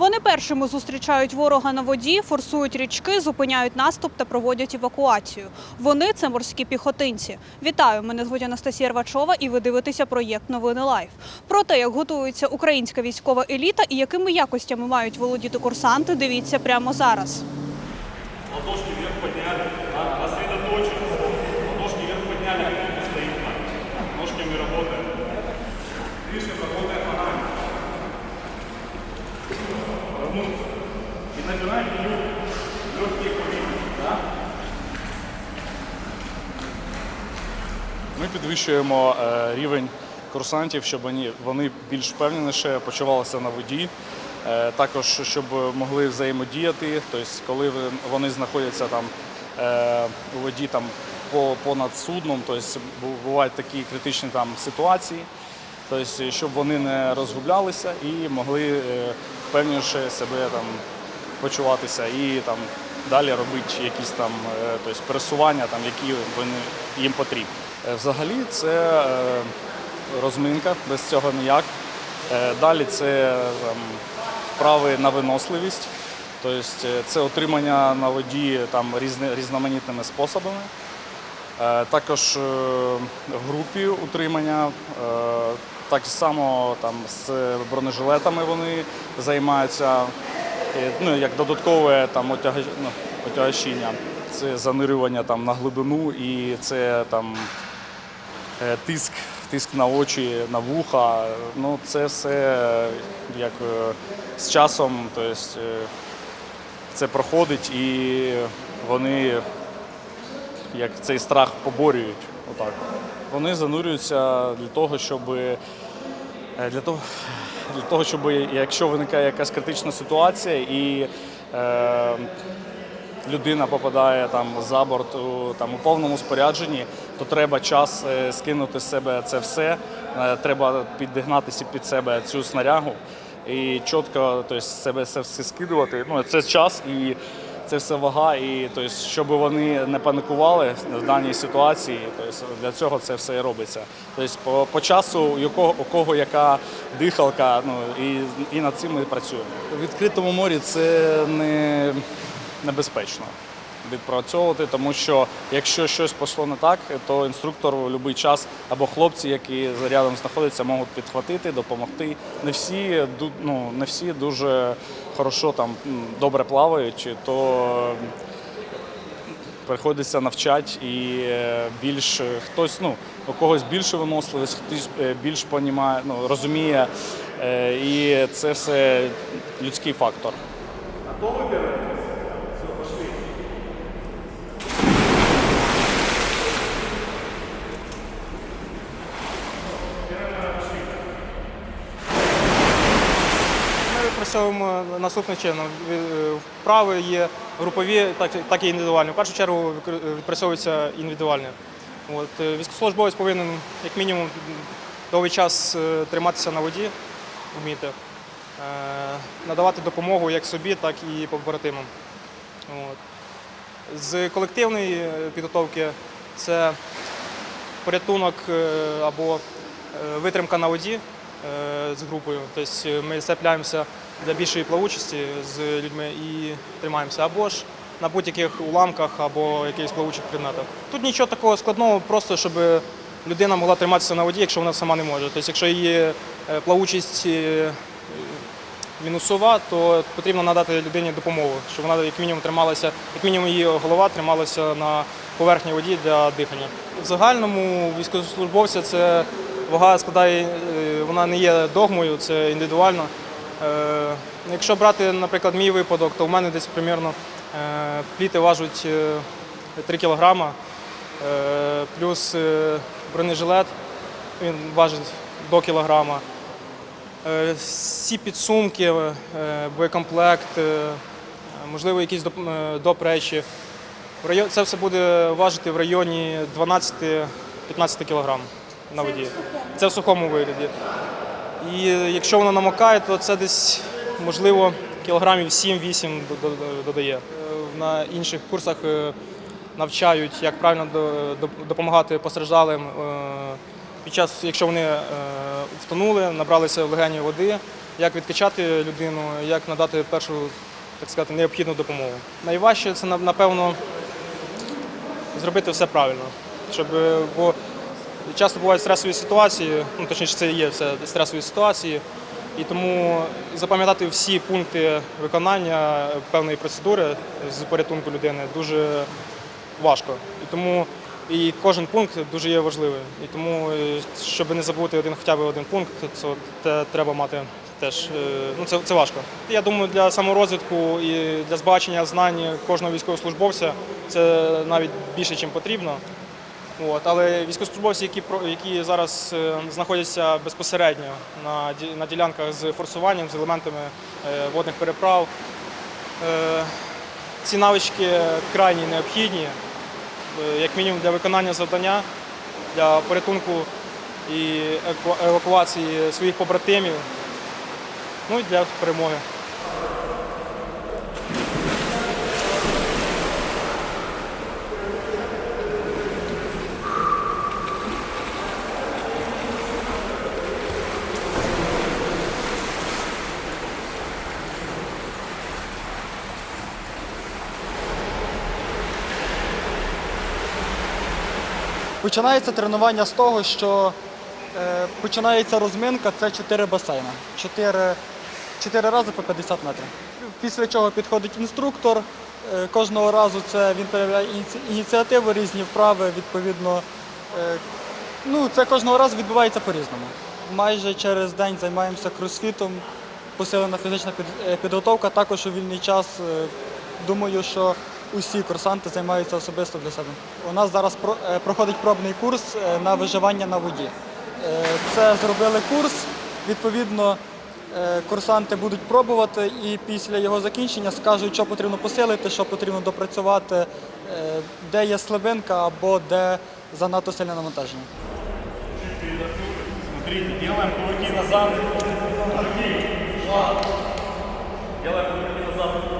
Вони першими зустрічають ворога на воді, форсують річки, зупиняють наступ та проводять евакуацію. Вони це морські піхотинці. Вітаю! Мене звуть Анастасія Рвачова, і ви дивитеся проєкт Новини Лайф. Про те, як готується українська військова еліта і якими якостями мають володіти курсанти, дивіться прямо зараз. Ладошки вверх подняли, Размнуться. И набираем легкие повітря. Да? Ми підвищуємо е, рівень курсантів, щоб вони, більш впевненіше почувалися на воді. Е, Також щоб могли взаємодіяти, тобто коли вони знаходяться там е, у воді там по- понад судном, тобто бувають такі критичні там ситуації, тобто щоб вони не розгублялися і могли е, впевненіше себе там почуватися і там далі робити якісь там е, тобто пересування, там, які вони їм потрібні. Е, Взагалі це е, розминка, без цього ніяк. Далі це там, вправи на виносливість, тобто це отримання на воді там, різноманітними способами. Також в групі утримання, так само там, з бронежилетами вони займаються. Ну, як додаткове там, ну, отягощення. Це занирювання там, на глибину і це там, е, тиск, тиск на очі, на вуха. Ну, це все як е, з часом, тобто, е, це проходить і вони як цей страх поборюють. Отак. Вони занурюються для того, щоб е, для того, для того, щоб якщо виникає якась критична ситуація і е, людина попадає там за борт у, там, у повному спорядженні, то треба час е, скинути з себе це все. Е, треба підігнатися під себе цю снарягу і чітко тобто, себе це все скидувати. Ну, це час і це все вага, і тобто, щоб вони не паникували в даній ситуації, тобто, для цього це все і робиться. Тобто, по, по часу, у кого, у кого яка дихалка, ну, і, і над цим ми працюємо. У відкритому морі це не небезпечно відпрацьовувати, тому що якщо щось пішло не так, то інструктор у будь-який час або хлопці, які рядом знаходяться, можуть підхватити, допомогти. Не всі ну, не всі дуже хорошо там добре плавають, то приходиться навчати і е, більш хтось, ну у когось більше виносливість, хтось е, більш понімає, ну, розуміє, е, і це все людський фактор. А Ми відпрацьовуємо наступним чином. Е, Вправи є групові, так, і індивідуальні. В першу чергу викр- відпрацьовується індивідуальне. Е, військовослужбовець повинен як мінімум довгий час е, триматися на воді, вміти, е, надавати допомогу як собі, так і побратимам. З колективної е, підготовки це порятунок е, або е, витримка на воді е, з групою. Тобто ми цепляємося для більшої плавучості з людьми і тримаємося. Або ж на будь-яких уламках або якихось плавучих предметах. Тут нічого такого складного, просто щоб людина могла триматися на воді, якщо вона сама не може. Тобто, якщо її е, плавучість е, мінусова, то потрібно надати людині допомогу, щоб вона як мінімум трималася, як мінімум її голова трималася на поверхні воді для дихання. В загальному військовослужбовця це вага складає, е, вона не є догмою, це індивідуально. Е, Якщо брати, наприклад, мій випадок, то в мене десь примірно е, пліти важать е, 3 кілограма, е, плюс е, бронежилет, він важить до кілограма. Всі підсумки, боєкомплект, можливо, якісь доп- доп речі. В райо- Це все буде важити в районі 12-15 кг на воді. Це в сухому вигляді. І якщо воно намокає, то це десь, можливо, кілограмів 7-8 до- до- додає. Е, На інших курсах е, навчають, як правильно до- до- допомагати постраждалим, е, під час, якщо вони втонули, набралися в легені води, як відкачати людину, як надати першу, так сказати, необхідну допомогу. Найважче це на- напевно зробити все правильно, щоб бо часто бувають стресові ситуації, ну точніше, це є все стресові ситуації. І тому запам'ятати всі пункти виконання певної процедури з порятунку людини дуже важко. І тому і кожен пункт дуже є важливий. І тому, е, щоб не забути один хоча б один пункт, це треба мати теж. е, Ну це, це важко. Я думаю, для саморозвитку і для збагачення знань кожного військовослужбовця це навіть більше, ніж потрібно. От, але військовослужбовці, які які зараз е, знаходяться безпосередньо на, на ділянках з форсуванням, з елементами е, водних переправ, е, ці навички крайні необхідні, як мінімум для виконання завдання, для порятунку і евакуації своїх побратимів, ну і для перемоги. Починається тренування з того, що е, починається розминка, це 4 басейни. 4, 4 рази по 50 метрів. Після чого підходить інструктор. Е, кожного разу це він перевіряє ініці- ініціативи, різні вправи, відповідно. Е, ну, це кожного разу відбувається по-різному. Майже через день займаємося кросфітом, посилена фізична під- підготовка. Також у вільний час думаю, що усі курсанти займаються особисто для себе. У нас зараз е, проходить пробний курс е, на виживання на воді. Е, Це зробили курс. Відповідно, курсанти будуть пробувати і після його закінчення скажуть, що потрібно посилити, що потрібно допрацювати, де є слабинка або де занадто сильне навантаження. Смотрите, делаем кулаки назад. Делаем кулаки назад